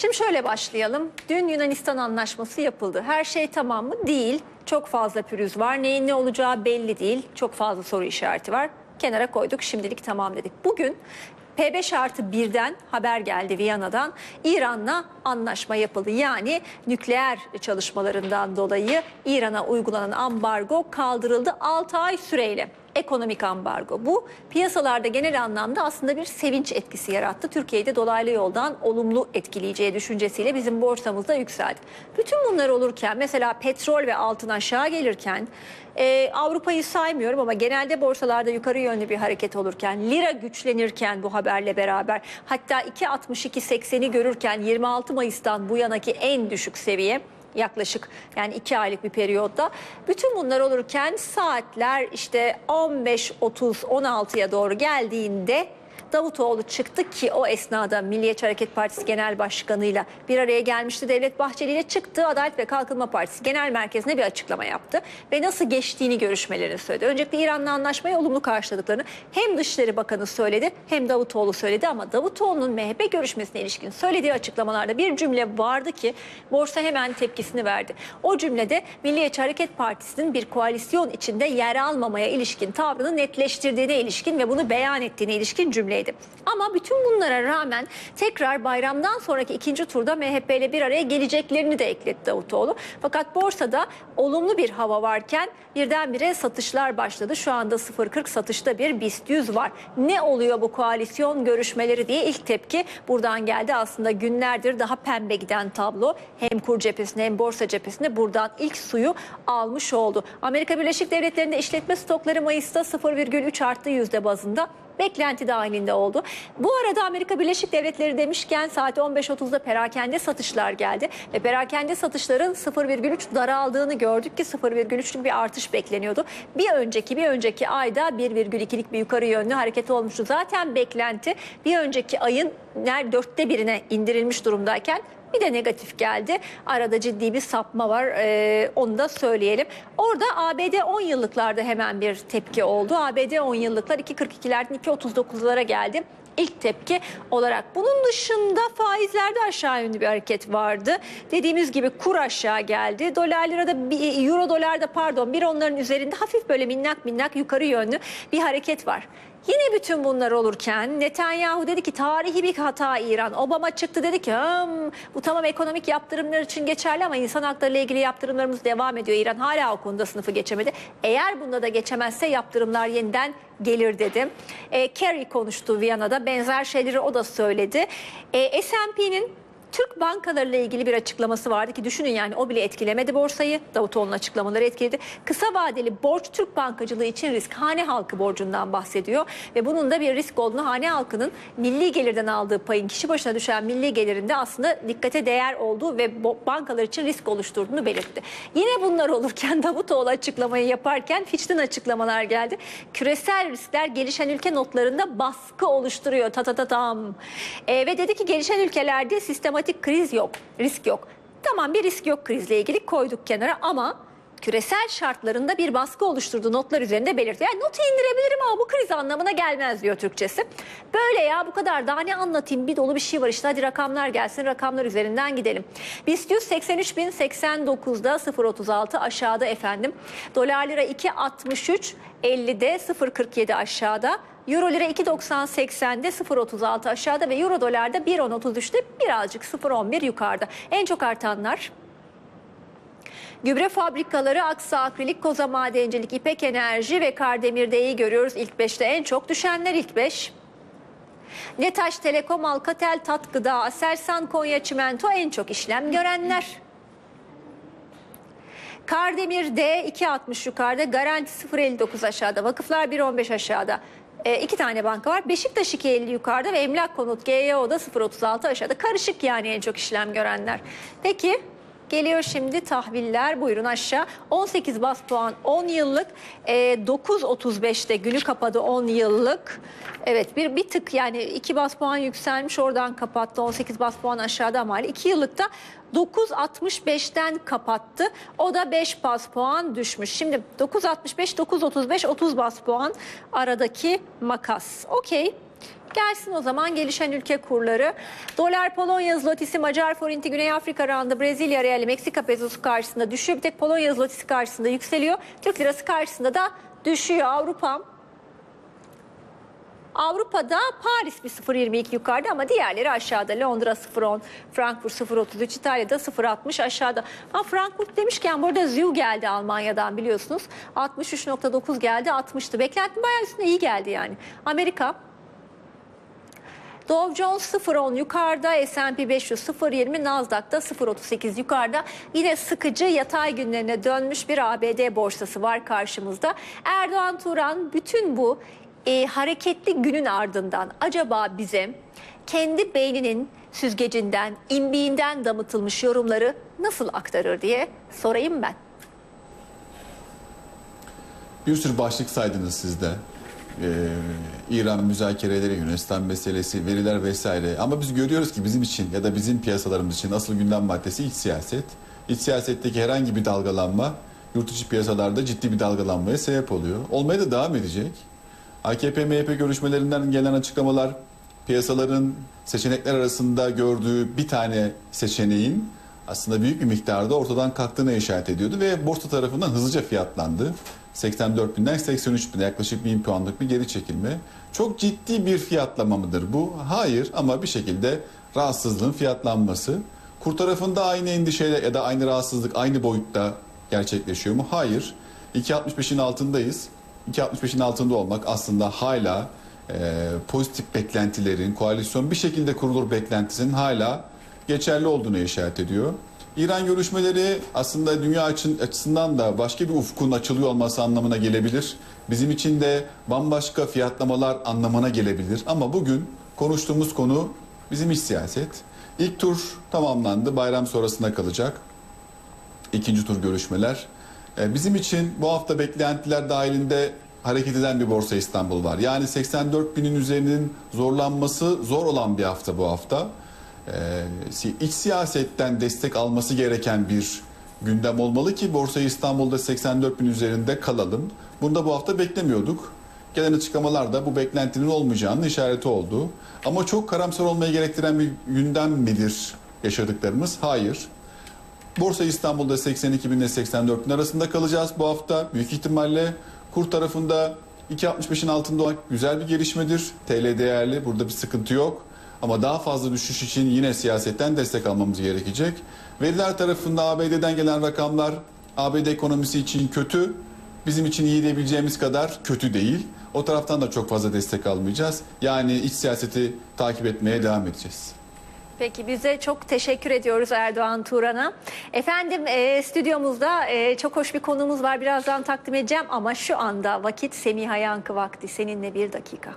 Şimdi şöyle başlayalım. Dün Yunanistan anlaşması yapıldı. Her şey tamam mı? Değil. Çok fazla pürüz var. Neyin ne olacağı belli değil. Çok fazla soru işareti var. Kenara koyduk. Şimdilik tamam dedik. Bugün P5 artı 1'den haber geldi Viyana'dan. İran'la anlaşma yapıldı. Yani nükleer çalışmalarından dolayı İran'a uygulanan ambargo kaldırıldı 6 ay süreyle. Ekonomik ambargo. Bu piyasalarda genel anlamda aslında bir sevinç etkisi yarattı. Türkiye'de dolaylı yoldan olumlu etkileyeceği düşüncesiyle bizim borsamızda yükseldi. Bütün bunlar olurken mesela petrol ve altın aşağı gelirken e, Avrupa'yı saymıyorum ama genelde borsalarda yukarı yönlü bir hareket olurken lira güçlenirken bu haberle beraber hatta 2.62.80'i görürken 26 Mayıs'tan bu yanaki en düşük seviye yaklaşık yani iki aylık bir periyotta. Bütün bunlar olurken saatler işte 15.30-16'ya doğru geldiğinde Davutoğlu çıktı ki o esnada Milliyetçi Hareket Partisi Genel Başkanı'yla bir araya gelmişti. Devlet Bahçeli ile çıktı. Adalet ve Kalkınma Partisi Genel Merkezi'ne bir açıklama yaptı. Ve nasıl geçtiğini görüşmelerini söyledi. Öncelikle İran'la anlaşmayı olumlu karşıladıklarını hem Dışişleri Bakanı söyledi hem Davutoğlu söyledi. Ama Davutoğlu'nun MHP görüşmesine ilişkin söylediği açıklamalarda bir cümle vardı ki borsa hemen tepkisini verdi. O cümlede Milliyetçi Hareket Partisi'nin bir koalisyon içinde yer almamaya ilişkin tavrını netleştirdiğine ilişkin ve bunu beyan ettiğine ilişkin cümleydi. Ama bütün bunlara rağmen tekrar bayramdan sonraki ikinci turda MHP ile bir araya geleceklerini de ekledi Davutoğlu. Fakat borsada olumlu bir hava varken birdenbire satışlar başladı. Şu anda 0.40 satışta bir BIST 100 var. Ne oluyor bu koalisyon görüşmeleri diye ilk tepki buradan geldi. Aslında günlerdir daha pembe giden tablo hem kur cephesinde hem borsa cephesinde buradan ilk suyu almış oldu. Amerika Birleşik Devletleri'nde işletme stokları Mayıs'ta 0,3 arttı yüzde bazında beklenti dahilinde oldu. Bu arada Amerika Birleşik Devletleri demişken saat 15.30'da perakende satışlar geldi ve perakende satışların 0,3 daraldığını gördük ki 0,3'lük bir artış bekleniyordu. Bir önceki bir önceki ayda 1,2'lik bir yukarı yönlü hareket olmuştu. Zaten beklenti bir önceki ayın dörtte birine indirilmiş durumdayken bir de negatif geldi. Arada ciddi bir sapma var. Ee, onu da söyleyelim. Orada ABD 10 yıllıklarda hemen bir tepki oldu. ABD 10 yıllıklar 2.42'lerden 2.39'lara geldi. İlk tepki olarak. Bunun dışında faizlerde aşağı yönlü bir hareket vardı. Dediğimiz gibi kur aşağı geldi. Dolar lirada, euro dolarda pardon bir onların üzerinde hafif böyle minnak minnak yukarı yönlü bir hareket var. Yine bütün bunlar olurken Netanyahu dedi ki tarihi bir hata İran. Obama çıktı dedi ki "Hım, bu tamam ekonomik yaptırımlar için geçerli ama insan hakları ile ilgili yaptırımlarımız devam ediyor. İran hala o konuda sınıfı geçemedi. Eğer bunda da geçemezse yaptırımlar yeniden gelir dedi. E, Kerry konuştu Viyana'da benzer şeyleri o da söyledi. E, S&P'nin Türk bankalarıyla ilgili bir açıklaması vardı ki düşünün yani o bile etkilemedi borsayı. Davutoğlu'nun açıklamaları etkiledi. Kısa vadeli borç Türk bankacılığı için risk hane halkı borcundan bahsediyor. Ve bunun da bir risk olduğunu hane halkının milli gelirden aldığı payın kişi başına düşen milli gelirinde aslında dikkate değer olduğu ve bankalar için risk oluşturduğunu belirtti. Yine bunlar olurken Davutoğlu açıklamayı yaparken Fitch'ten açıklamalar geldi. Küresel riskler gelişen ülke notlarında baskı oluşturuyor. Ta ta ta tam. E, ve dedi ki gelişen ülkelerde sistematik kriz yok, risk yok. Tamam bir risk yok krizle ilgili koyduk kenara ama küresel şartlarında bir baskı oluşturduğu notlar üzerinde belirtiyor. Yani notu indirebilirim ama bu kriz anlamına gelmez diyor Türkçesi. Böyle ya bu kadar daha ne anlatayım bir dolu bir şey var işte hadi rakamlar gelsin rakamlar üzerinden gidelim. BIST 183.089'da 0.36 aşağıda efendim. Dolar lira 2.63 50'de 0.47 aşağıda. Euro lira 2.90-80'de 0.36 aşağıda ve Euro dolarda 1.10-33'te birazcık 0.11 yukarıda. En çok artanlar Gübre fabrikaları, Aksa Akrilik, Koza Madencilik, İpek Enerji ve Kardemir'deyi görüyoruz. İlk 5'te en çok düşenler ilk 5. Netaş, Telekom, Alcatel, Tat Gıda, Aselsan, Konya Çimento en çok işlem görenler. Kardemir D 2.60 yukarıda, Garanti 0.59 aşağıda, Vakıflar 1.15 aşağıda. E, iki tane banka var. Beşiktaş 2.50 yukarıda ve Emlak Konut GYO'da 0.36 aşağıda. Karışık yani en çok işlem görenler. Peki Geliyor şimdi tahviller buyurun aşağı 18 bas puan 10 yıllık e, 9.35'te günü kapadı 10 yıllık evet bir bir tık yani 2 bas puan yükselmiş oradan kapattı 18 bas puan aşağıda ama 2 yıllıkta 9.65'ten kapattı. O da 5 bas puan düşmüş. Şimdi 9.65, 9.35, 30 bas puan aradaki makas. Okey. Gelsin o zaman gelişen ülke kurları. Dolar, Polonya zlotisi, Macar forinti, Güney Afrika randı, Brezilya reali, Meksika pesosu karşısında düşüyor. Bir tek Polonya zlotisi karşısında yükseliyor. Türk lirası karşısında da düşüyor. Avrupa Avrupa'da Paris bir 0.22 yukarıda ama diğerleri aşağıda. Londra 0.10, Frankfurt 0.33, İtalya'da 0.60 aşağıda. Ha Frankfurt demişken burada ZÜ geldi Almanya'dan biliyorsunuz. 63.9 geldi 60'tı. Beklentim bayağı üstüne iyi geldi yani. Amerika Dow Jones 0.10 yukarıda, S&P 500 0.20, Nasdaq'ta 0.38 yukarıda. Yine sıkıcı yatay günlerine dönmüş bir ABD borsası var karşımızda. Erdoğan Turan bütün bu e, hareketli günün ardından acaba bize kendi beyninin süzgecinden, imbiğinden damıtılmış yorumları nasıl aktarır diye sorayım ben. Bir sürü başlık saydınız siz de. Ee, İran müzakereleri, Yunanistan meselesi, veriler vesaire. Ama biz görüyoruz ki bizim için ya da bizim piyasalarımız için asıl gündem maddesi iç siyaset. İç siyasetteki herhangi bir dalgalanma yurt içi piyasalarda ciddi bir dalgalanmaya sebep oluyor. Olmaya da devam edecek. AKP-MHP görüşmelerinden gelen açıklamalar piyasaların seçenekler arasında gördüğü bir tane seçeneğin aslında büyük bir miktarda ortadan kalktığına işaret ediyordu ve borsa tarafından hızlıca fiyatlandı. 84 binden 83 bine yaklaşık 1000 puanlık bir geri çekilme. Çok ciddi bir fiyatlama mıdır bu? Hayır ama bir şekilde rahatsızlığın fiyatlanması. Kur tarafında aynı endişeyle ya da aynı rahatsızlık aynı boyutta gerçekleşiyor mu? Hayır. 2.65'in altındayız. 2.65'in altında olmak aslında hala e, pozitif beklentilerin, koalisyon bir şekilde kurulur beklentisinin hala geçerli olduğunu işaret ediyor. İran görüşmeleri aslında dünya açısından da başka bir ufkun açılıyor olması anlamına gelebilir. Bizim için de bambaşka fiyatlamalar anlamına gelebilir. Ama bugün konuştuğumuz konu bizim iç siyaset. İlk tur tamamlandı, bayram sonrasında kalacak. İkinci tur görüşmeler. Ee, Bizim için bu hafta beklentiler dahilinde hareket eden bir Borsa İstanbul var. Yani 84 binin üzerinin zorlanması zor olan bir hafta bu hafta. Ee, iç siyasetten destek alması gereken bir gündem olmalı ki Borsa İstanbul'da 84 bin üzerinde kalalım. Bunu da bu hafta beklemiyorduk. Gelen açıklamalar da bu beklentinin olmayacağının işareti oldu. Ama çok karamsar olmaya gerektiren bir gündem midir yaşadıklarımız? Hayır. Borsa İstanbul'da 82 bin ile 84 bin arasında kalacağız bu hafta. Büyük ihtimalle kur tarafında 2.65'in altında olmak güzel bir gelişmedir. TL değerli burada bir sıkıntı yok. Ama daha fazla düşüş için yine siyasetten destek almamız gerekecek. Veriler tarafında ABD'den gelen rakamlar ABD ekonomisi için kötü. Bizim için iyi diyebileceğimiz kadar kötü değil. O taraftan da çok fazla destek almayacağız. Yani iç siyaseti takip etmeye devam edeceğiz. Peki bize çok teşekkür ediyoruz Erdoğan Turan'a. Efendim e, stüdyomuzda e, çok hoş bir konumuz var. Birazdan takdim edeceğim ama şu anda vakit Semiha Yankı vakti. Seninle bir dakika.